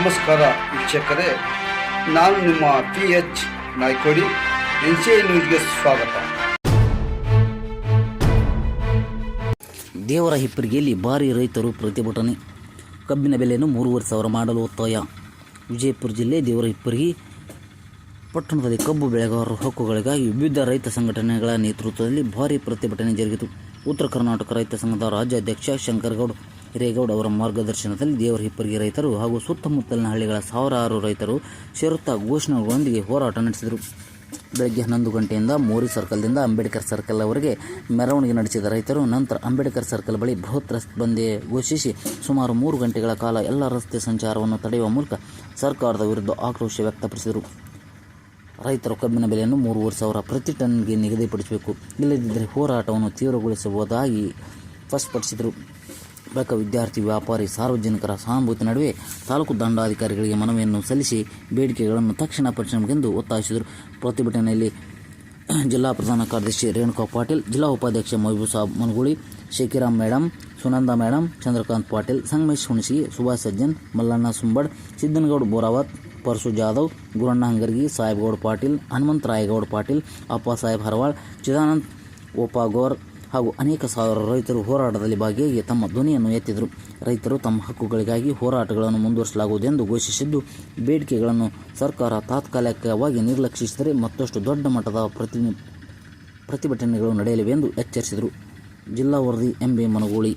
ನಮಸ್ಕಾರ ವೀಕ್ಷಕರೇ, ನಾನು ನಿಮ್ಮ P H Naikodi, N C I ನ್ಯೂಸ್ಗೆ ಸ್ವಾಗತ. ದೇವರ ಹಿಪ್ಪರಿಗೆಯಲ್ಲಿ ಭಾರಿ ರೈತರು ಪ್ರತಿಭಟನೆ. ಕಬ್ಬಿನ ಬೆಲೆಯನ್ನು ಮೂರುವರೆ ಸಾವಿರ ಮಾಡಲು ಒತ್ತಾಯ. ವಿಜಯಪುರ ಜಿಲ್ಲೆ ದೇವರ ಹಿಪ್ಪರಿಗೆ ಪಟ್ಟಣದಲ್ಲಿ ಕಬ್ಬು ಬೆಳೆಗಾರರ ಹಕ್ಕುಗಳಿಗಾಗಿ ವಿವಿಧ ರೈತ ಸಂಘಟನೆಗಳ ನೇತೃತ್ವದಲ್ಲಿ ಭಾರಿ ಪ್ರತಿಭಟನೆ ಜರುಗಿತು. ಉತ್ತರ ಕರ್ನಾಟಕ ರೈತ ಸಂಘದ ರಾಜ್ಯಾಧ್ಯಕ್ಷ ಶಂಕರಗೌಡ ಹಿರೇಗೌಡ ಅವರ ಮಾರ್ಗದರ್ಶನದಲ್ಲಿ ದೇವರ ಹಿಪ್ಪರಿಗೆ ರೈತರು ಹಾಗೂ ಸುತ್ತಮುತ್ತಲಿನ ಹಳ್ಳಿಗಳ ಸಾವಿರಾರು ರೈತರು ಸೇರುತ್ತಾ ಘೋಷಣೆಗಳೊಂದಿಗೆ ಹೋರಾಟ ನಡೆಸಿದರು. ಬೆಳಗ್ಗೆ ಹನ್ನೊಂದು ಗಂಟೆಯಿಂದ ಮೋರಿ ಸರ್ಕಲ್ದಿಂದ ಅಂಬೇಡ್ಕರ್ ಸರ್ಕಲ್ವರೆಗೆ ಮೆರವಣಿಗೆ ನಡೆಸಿದ ರೈತರು ನಂತರ ಅಂಬೇಡ್ಕರ್ ಸರ್ಕಲ್ ಬಳಿ ಬೃಹತ್ ರಸ್ತೆ ಬಂದೇ ಘೋಷಿಸಿ ಸುಮಾರು ಮೂರು ಗಂಟೆಗಳ ಕಾಲ ಎಲ್ಲ ರಸ್ತೆ ಸಂಚಾರವನ್ನು ತಡೆಯುವ ಮೂಲಕ ಸರ್ಕಾರದ ವಿರುದ್ಧ ಆಕ್ರೋಶ ವ್ಯಕ್ತಪಡಿಸಿದರು. ರೈತರು ಕಬ್ಬಿನ ಬೆಲೆಯನ್ನು ಮೂರುವರೆ ಸಾವಿರ ಪ್ರತಿ ಟನ್ಗೆ ನಿಗದಿಪಡಿಸಬೇಕು. ಇಲ್ಲದಿದ್ದರೆ ಹೋರಾಟವನ್ನು ತೀವ್ರಗೊಳಿಸಬಹುದಾಗಿ ಸ್ಪಷ್ಟಪಡಿಸಿದರು ಬಳಿಕ ವಿದ್ಯಾರ್ಥಿ ವ್ಯಾಪಾರಿ ಸಾರ್ವಜನಿಕರ ಸಹಾನುಭೂತಿ ನಡುವೆ ತಾಲೂಕು ದಂಡಾಧಿಕಾರಿಗಳಿಗೆ ಮನವಿಯನ್ನು ಸಲ್ಲಿಸಿ ಬೇಡಿಕೆಗಳನ್ನು ತಕ್ಷಣ ಪರಿಶ್ರಮಗೆಂದು ಒತ್ತಾಯಿಸಿದರು ಪ್ರತಿಭಟನೆಯಲ್ಲಿ ಜಿಲ್ಲಾ ಪ್ರಧಾನ ಕಾರ್ಯದರ್ಶಿ ರೇಣುಕಾ ಪಾಟೀಲ್ ಜಿಲ್ಲಾ ಉಪಾಧ್ಯಕ್ಷ ಮಹಬೂಬ್ ಸಾಬ್ ಮನಗೂಳಿ ಶೇಖಿರಾಮ್ ಮೇಡಮ್ ಸುನಂದ ಮೇಡಮ್ ಚಂದ್ರಕಾಂತ್ ಪಾಟೀಲ್ ಸಂಗಮೇಶ್ ಹುಣಸಿಗೆ ಸುಭಾಷ್ ಸಜ್ಜನ್ ಮಲ್ಲಣ್ಣ ಸುಂಬಡ್ ಸಿದ್ದನಗೌಡ ಬೋರಾವತ್ ಪರಸು ಜಾಧವ್ ಗುರಣ್ಣ ಹಂಗರ್ಗಿ ಸಾಹೇಬಗೌಡ ಪಾಟೀಲ್ ಹನುಮಂತರಾಯಗೌಡ ಪಾಟೀಲ್ ಅಪ್ಪ ಸಾಹೇಬ್ ಹರವಾಳ್ ಚಿದಾನಂದ್ ಓಪಾಗೋರ್ ಹಾಗೂ ಅನೇಕ ಸಾವಿರ ರೈತರು ಹೋರಾಟದಲ್ಲಿ ಭಾಗಿಯಾಗಿ ತಮ್ಮ ಧ್ವನಿಯನ್ನು ಎತ್ತಿದರು. ರೈತರು ತಮ್ಮ ಹಕ್ಕುಗಳಿಗಾಗಿ ಹೋರಾಟಗಳನ್ನು ಮುಂದುವರಿಸಲಾಗುವುದೆಂದು ಘೋಷಿಸಿದ್ದು, ಬೇಡಿಕೆಗಳನ್ನು ಸರ್ಕಾರ ತಾತ್ಕಾಲಿಕವಾಗಿ ನಿರ್ಲಕ್ಷಿಸಿದರೆ ಮತ್ತಷ್ಟು ದೊಡ್ಡ ಮಟ್ಟದ ಪ್ರತಿ ಪ್ರತಿಭಟನೆಗಳು ನಡೆಯಲಿವೆ ಎಂದು ಎಚ್ಚರಿಸಿದರು. ಜಿಲ್ಲಾ ವರದಿ ಎಂಬಿ ಮನಗೂಳಿ.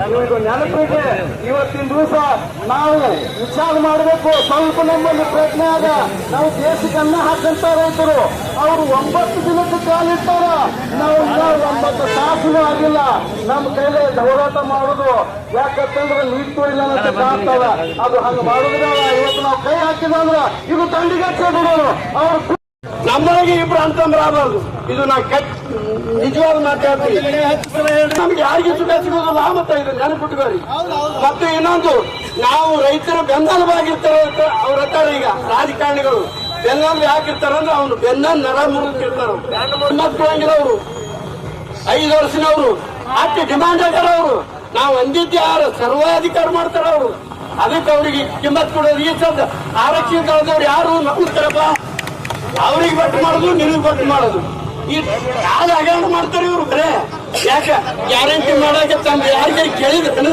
ನೀವು ಇದು ನೆನಪಿಗೆ ಇವತ್ತಿನ ದಿವಸ ನಾವು ವಿಚಾರ ಮಾಡಬೇಕು. ಸ್ವಲ್ಪ ನಮ್ಮಲ್ಲಿ ಪ್ರಜ್ಞೆ ಆದ. ನಾವು ದೇಶಕ್ಕೆ ಅನ್ನ ಹಾಕಂತ ರೈತರು ಅವರು ಒಂಬತ್ತು ದಿನಕ್ಕೆ ಕಾಲಿಟ್ಟಾರ ನಾವು ಒಂಬತ್ತು ತಾಸು ಆಗಿಲ್ಲ. ನಮ್ಮ ಕೈಲಿ ಹೋರಾಟ ಮಾಡುದು ಯಾಕಂತಂದ್ರೆ ನೀಟ್ ಇಲ್ಲ ಅಂತ ಕಾಣ್ತದ ಅದು ಹಂಗ ಮಾಡುದಿಲ್ಲ ಇವತ್ತು ನಾವು ಕೈ ಹಾಕಿದಂದ್ರ ಇದು ತಂಡಿಗೆ ಅವ್ರು ನಮ್ಮೊಳಗೆ ಇಬ್ರು ಅಂತಂದ್ರೆ ಆಗಬಾರ್ದು. ಇದು ನಾ ಕೆಟ್ಟ, ನಿಜವಾದ ಮಾತಾಡ್ತೀನಿ ನಮ್ಗೆ ಯಾರಿಗೆ ಸುಖ ಸಿಗೋದಿಲ್ಲ ಮತ್ತೆ ಇದು ನೆನಪಿಟ್ಕೋರಿ ಮತ್ತೆ ಇನ್ನೊಂದು, ನಾವು ರೈತರ ಬೆಂಬಲವಾಗಿರ್ತಾರೆ ಅವ್ರ ಹತ್ತಾರ ಈಗ ರಾಜಕಾರಣಿಗಳು ಬೆನ್ನಲ್ಲಿ ಹಾಕಿರ್ತಾರ ಅಂದ್ರೆ ಅವ್ನು ಬೆನ್ನ ನರ ಮುರಿದಿರ್ತಾರ ಅವರು, ಐದು ವರ್ಷದವರು ಅಷ್ಟು ಡಿಮಾಂಡ್ ಆಗ್ಯಾರ ಅವರು. ನಾವು ಅಂದಿದ್ದೆ ಯಾರು ಸರ್ವಾಧಿಕಾರ ಮಾಡ್ತಾರ ಅವರು. ಅದಕ್ಕೆ ಅವ್ರಿಗೆ ಕಿಮ್ಮತ್ ಕೊಡೋದು ಈ ಸದ್ ದಳದವ್ರು ಯಾರು ನಂಬ್ತಾರಪ್ಪ ಅವ್ರಿಗೆ ಬಟ್ಟು ಮಾಡೋದು, ನಿನಗೆ ಬಟ್ಟು ಮಾಡೋದು. ಯಾವ್ದು ಹಗರಣ ಮಾಡ್ತಾರೆ ಇವ್ರು ಬರೇ? ಯಾಕ? ಗ್ಯಾರಂಟಿ ಮಾಡಕ್ಕೆ ತಂದು ಯಾರಿಗೆ ಕೇಳಿದ್ರು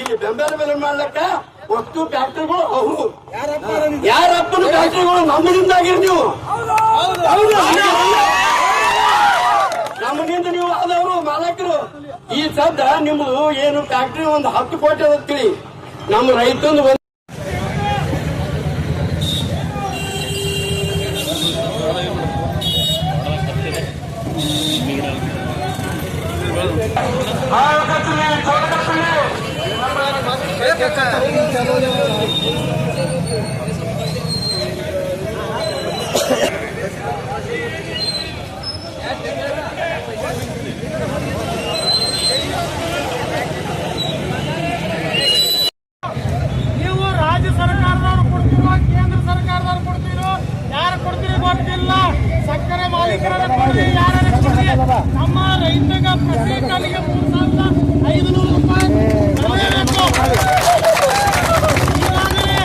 ಇಲ್ಲಿ ಬೆಂಬಲ ಬೆಲೆ ಮಾಡ್ಲಕ್ಕ ಒಟ್ಟು ಫ್ಯಾಕ್ಟ್ರಿಗಳು ಅವು ಯಾರಪ್ಪನ ಫ್ಯಾಕ್ಟ್ರಿಗಳು ನಮ್ಮದಿಂದ ಆಗಿರ್ ನೀವು ನಮಗಿಂದ ನೀವು ಆದವರು ಮಾಲಕರು. ಈ ಸದ್ದ ನಿಮ್ದು ಏನು ಫ್ಯಾಕ್ಟ್ರಿ ಒಂದು ಹತ್ತು ಕೋಟಿ ತಿಳಿ ನಮ್ಮ ರೈತಂದು ಒಂದು ನೀವು ರಾಜ್ಯ ಸರ್ಕಾರದವ್ರು ಕೊಡ್ತಿರೋ ಕೇಂದ್ರ ಸರ್ಕಾರದವ್ರು ಕೊಡ್ತಿರೋ ಯಾರು ಕೊಡ್ತೀರಿ ಗೊತ್ತಿಲ್ಲ ಸಕ್ಕರೆ ಮಾಲೀಕರ ಕೊಡ್ರಿ ಯಾರ ಕೊಡ್ರಿ ನಮ್ಮ ರೈತಗ ಪ್ರತಿ ಟನ್ಗೆ ಮೂರು ಸಾವಿರದ ಐದುನೂರು ರೂಪಾಯಿ ಬೆಳೆಯಬೇಕು. ಈಗಾಗಲೇ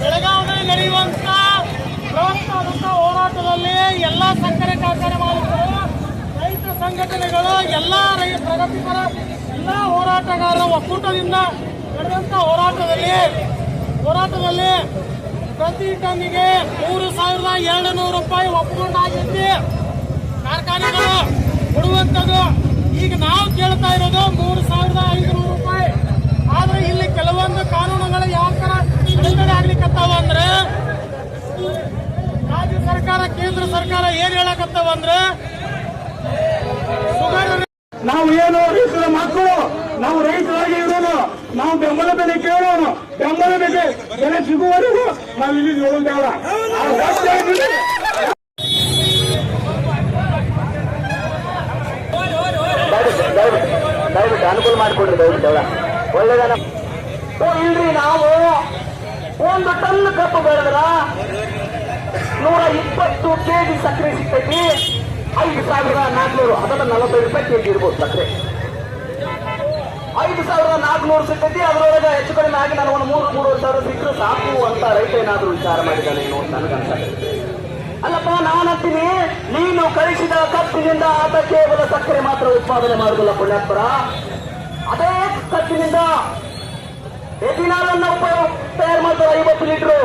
ಬೆಳಗಾವಿಯಲ್ಲಿ ಬೃಹತ್ತಾದಂತ ಹೋರಾಟದಲ್ಲಿ ಎಲ್ಲ ಸಕ್ಕರೆ ಕಾರ್ಖಾನೆ ರೈತ ಸಂಘಟನೆಗಳು, ಎಲ್ಲ ರೈ ಪ್ರಗತಿಪರ ಎಲ್ಲ ಹೋರಾಟಗಾರರ ಒಕ್ಕೂಟದಿಂದ ನಡೆದಂತ ಹೋರಾಟದಲ್ಲಿ ಹೋರಾಟದಲ್ಲಿ ಪ್ರತಿ ಟನ್ನಿಗೆ ಮೂರು ಸಾವಿರದ ನೂರು ರೂಪಾಯಿ ಒಪ್ಪುಗೊಂಡಾಗಿದ್ದೆ ಕಾರ್ಖಾನೆಗಳು ಕೊಡುವಂಥದ್ದು. ಈಗ ನಾವು ಕೇಳ್ತಾ ಇರೋದು ಮೂರು ಸಾವಿರದ ಐದುನೂರು ರೂಪಾಯಿ. ಆದ್ರೆ ಇಲ್ಲಿ ಕೆಲವೊಂದು ಕಾನೂನುಗಳು ಯಾವ ತರ ಬಿಡುಗಡೆ ಆಗ್ಲಿಕ್ಕತ್ತಾವ ಅಂದ್ರೆ, ರಾಜ್ಯ ಸರ್ಕಾರ, ಕೇಂದ್ರ ಸರ್ಕಾರ ಏನ್ ಹೇಳಕತ್ತಾವ ಅಂದ್ರೆ ನಾವು ಏನು ರೈತರ ಮಕ್ಕಳು, ನಾವು ರೈತರಾಗಿ ಇರೋದು, ನಾವು ಬೆಂಬಲ ಬೆಲೆ ಕೇಳೋಣ ಬೆಂಬಲ ಬೆಲೆ ಬೆಲೆ ಸಿಗುವವರೆಗೂ ನಾವು ಇಲ್ಲಿ ದಯವಿಟ್ಟು ಅನುಕೂಲ ಮಾಡಿಕೊಡ್ರಿ, ದಯವಿಟ್ಟು ಅವಳ ಓ, ಇಲ್ರಿ ನಾವು ಒಂದು ಟನ್ ಕಪ್ಪು ಬೆಳೆದ್ರ ನೂರ ಇಪ್ಪತ್ತು ಕೆಜಿ ಸಕ್ಕರೆ ಸಿಗ್ತೈತಿ. ಐದು ಸಾವಿರದ ನಾಲ್ಕುನೂರು ಅದರ ನಲವತ್ತೈದು ರೂಪಾಯಿ ಕೆಜಿ ಇರ್ಬೋದು ಸಕ್ಕರೆ. ಐದು ಸಾವಿರದ ನಾಲ್ಕುನೂರು ಸಿಗ್ತೈತಿ, ಅದರೊಳಗೆ ಹೆಚ್ಚು ಕಡಿಮೆ ಆಗಿ ನಾನು ಒಂದು ಮೂರು ಮೂರುವರೆ ಸಾವಿರ ಸಿಕ್ಕರೆ ಸಾಕು ಅಂತ ರೈತ ಏನಾದರೂ ವಿಚಾರ ಮಾಡಿದ್ದಾನೆ ಅಂತ ನನಗನ್ಸುತ್ತೆ ಅಲ್ಲಪ್ಪ, ನಾನಂತೀನಿ. ನೀನು ಕಳಿಸಿದ ಕತ್ತಿನಿಂದ ಆತ ಕೇವಲ ಸಕ್ಕರೆ ಮಾತ್ರ ಉತ್ಪಾದನೆ ಮಾಡುವುದಿಲ್ಲ ಪುಣ್ಯಾತ್ಮರ. ಅದೇ ಕತ್ತಿನಿಂದ ಉಪಯೋಗ ತಯಾರು ಮಾಡ್ತಾರೆ ಐವತ್ತು ಲೀಟರ್.